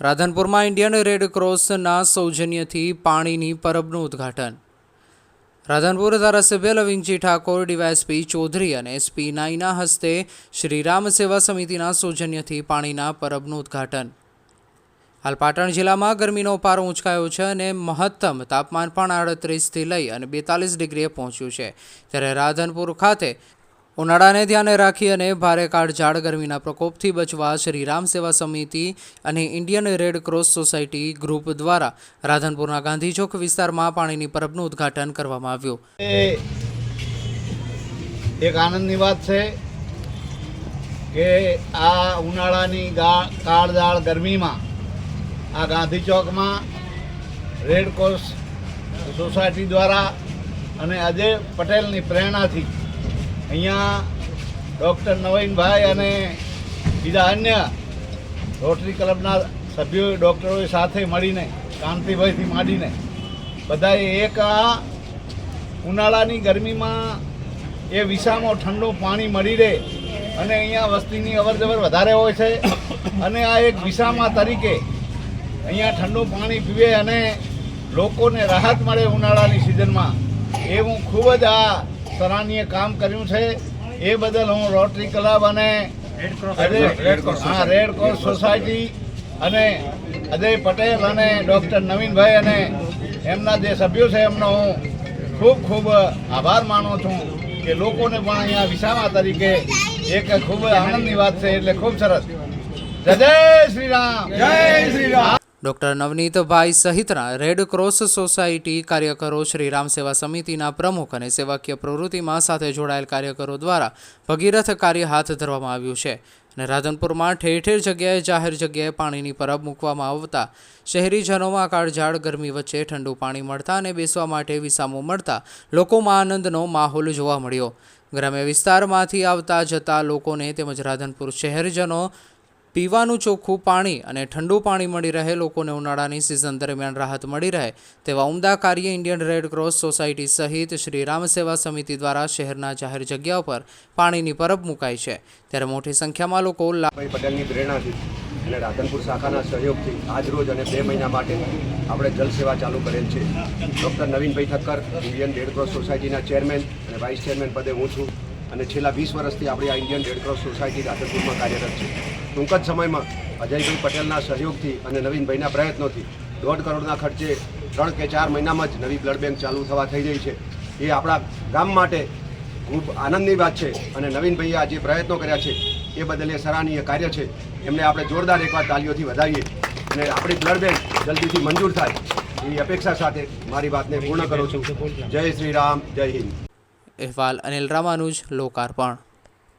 રાધનપુરમાં Indian red ક્રોસના સૌજન્યથી પાણીની પરબનું ઉદ્ઘાટન. રાધનપુર ધારાસભ્ય લવિંગજી ઠાકોર, ડીવાયએસપી ચૌધરી અને એસપી નાઈના હસ્તે શ્રીરામ સેવા સમિતિના સૌજન્યથી પાણીના પરબનું ઉદ્ઘાટન. હાલ પાટણ જિલ્લામાં ગરમીનો પારો ઊંચકાયો છે અને મહત્તમ તાપમાન પણ આડત્રીસથી લઈ અને બેતાલીસ ડિગ્રીએ પહોંચ્યું છે. ત્યારે રાધનપુર ખાતે ઉનાળાને ધ્યાને રાખી અને ભારે કાળઝાળ ગરમીના પ્રકોપથી બચવા શ્રી રામ સેવા સમિતિ અને Indian Red Cross Society group દ્વારા રાધનપુરના ગાંધી ચોક વિસ્તારમાં પાણીની પરબનું ઉદ્ઘાટન કરવામાં આવ્યું. એક આનંદની વાત છે કે આ ઉનાળાની કાળઝાળ ગરમીમાં આ ગાંધી ચોકમાં રેડ ક્રોસ સોસાયટી દ્વારા અને અજય પટેલની પ્રેરણાથી અહીંયા ડૉક્ટર નવીનભાઈ અને બીજા અન્ય રોટરી ક્લબના સભ્યોએ ડૉક્ટરોએ સાથે મળીને, કાંતિભાઈથી માંડીને, બધાએ એક આ ઉનાળાની ગરમીમાં એ વિસામાં ઠંડુ પાણી મળી રહે અને અહીંયા વસ્તીની અવરજવર વધારે હોય છે અને આ એક વિસામા તરીકે અહીંયા ઠંડુ પાણી પીવે અને લોકોને રાહત મળે ઉનાળાની સિઝનમાં. એ હું ખૂબ જ આ સરાહનીય કામ કર્યું છે. એ બદલ હું રોટરી ક્લબ અને હા રેડ ક્રોસ સોસાયટી અને અજય પટેલ અને ડૉક્ટર નવીનભાઈ અને એમના જે સભ્યો છે એમનો હું ખૂબ ખૂબ આભાર માનું છું કે લોકોને પણ અહીંયા વિસામા તરીકે એક ખૂબ આનંદની વાત છે એટલે ખૂબ સરસ. જય જય શ્રી રામ. જય શ્રી રામ. ડોક્ટર નવનીતભાઈ સહિતના રેડ ક્રોસ સોસાયટી કાર્યકરો શ્રી રામ સેવા સમિતિના પ્રમુખ અને સેવાકીય પ્રવૃત્તિમાં સાથે જોડાયેલ કાર્યકરો દ્વારા ભગીરથ કાર્ય હાથ ધરવામાં આવ્યું છે. અને રાધનપુરમાં ઠેર ઠેર જગ્યાએ જાહેર જગ્યાએ પાણીની પરબ મૂકવામાં આવતા શહેરીજનોમાં કાળઝાળ, ગરમી વચ્ચે ઠંડુ પાણી મળતા અને બેસવા માટે વિસામો મળતા લોકોમાં આનંદનો માહોલ જોવા મળ્યો. ગ્રામ્ય વિસ્તારમાંથી આવતા જતા લોકોને તેમજ રાધનપુર શહેરજનો પીવાનું ચોખ્ખું પાણી અને ઠંડુ પાણી મળી રહે, લોકોને ઉનાળાની સિઝન દરમિયાન રાહત મળી રહે, તેવા ઉમદા કાર્ય ઇન્ડિયન રેડ ક્રોસ સોસાયટી સહિત શ્રી રામ સેવા સમિતિ દ્વારા શહેરના જાહેર જગ્યાઓ પર પાણીની પરબ મુકાઈ છે. ત્યારે મોટી સંખ્યામાં લોકો પટેલની પ્રેરણાથી અને રાધનપુર શાખાના સહયોગથી આજરોજ અને બે મહિના માટે આપણે જલસેવા ચાલુ કરેલ છે. Doctor Navinbhai Thakkar Indian red cross સોસાયટીના ચેરમેન અને વાઇસ ચેરમેન પદે હું છું અને છેલ્લા વીસ વર્ષથી આપણી આ ઇન્ડિયન રેડક્રોસ સોસાયટી રાધનપુરમાં કાર્યરત છે. ટૂંક જ સમયમાં અજયભાઈ પટેલના સહયોગથી અને નવીનભાઈના પ્રયત્નોથી દોઢ કરોડના ખર્ચે ત્રણ કે ચાર મહિનામાં જ નવી બ્લડ બેંક ચાલુ થવા થઈ રહી છે. એ આપણા ગામ માટે ખૂબ આનંદની વાત છે અને નવીનભાઈએ આ જે પ્રયત્નો કર્યા છે, એ બદલ સરાહનીય કાર્ય છે. એમને આપણે જોરદાર એકવાર તાલીઓથી વધાવીએ અને આપણી બ્લડ બેંક જલ્દીથી મંજૂર થાય એવી અપેક્ષા સાથે મારી વાતને પૂર્ણ કરું છું. જય શ્રી રામ, જય હિન્દ. અહેવાલ અનિલ રામાનુજ, લોકાર્પણ.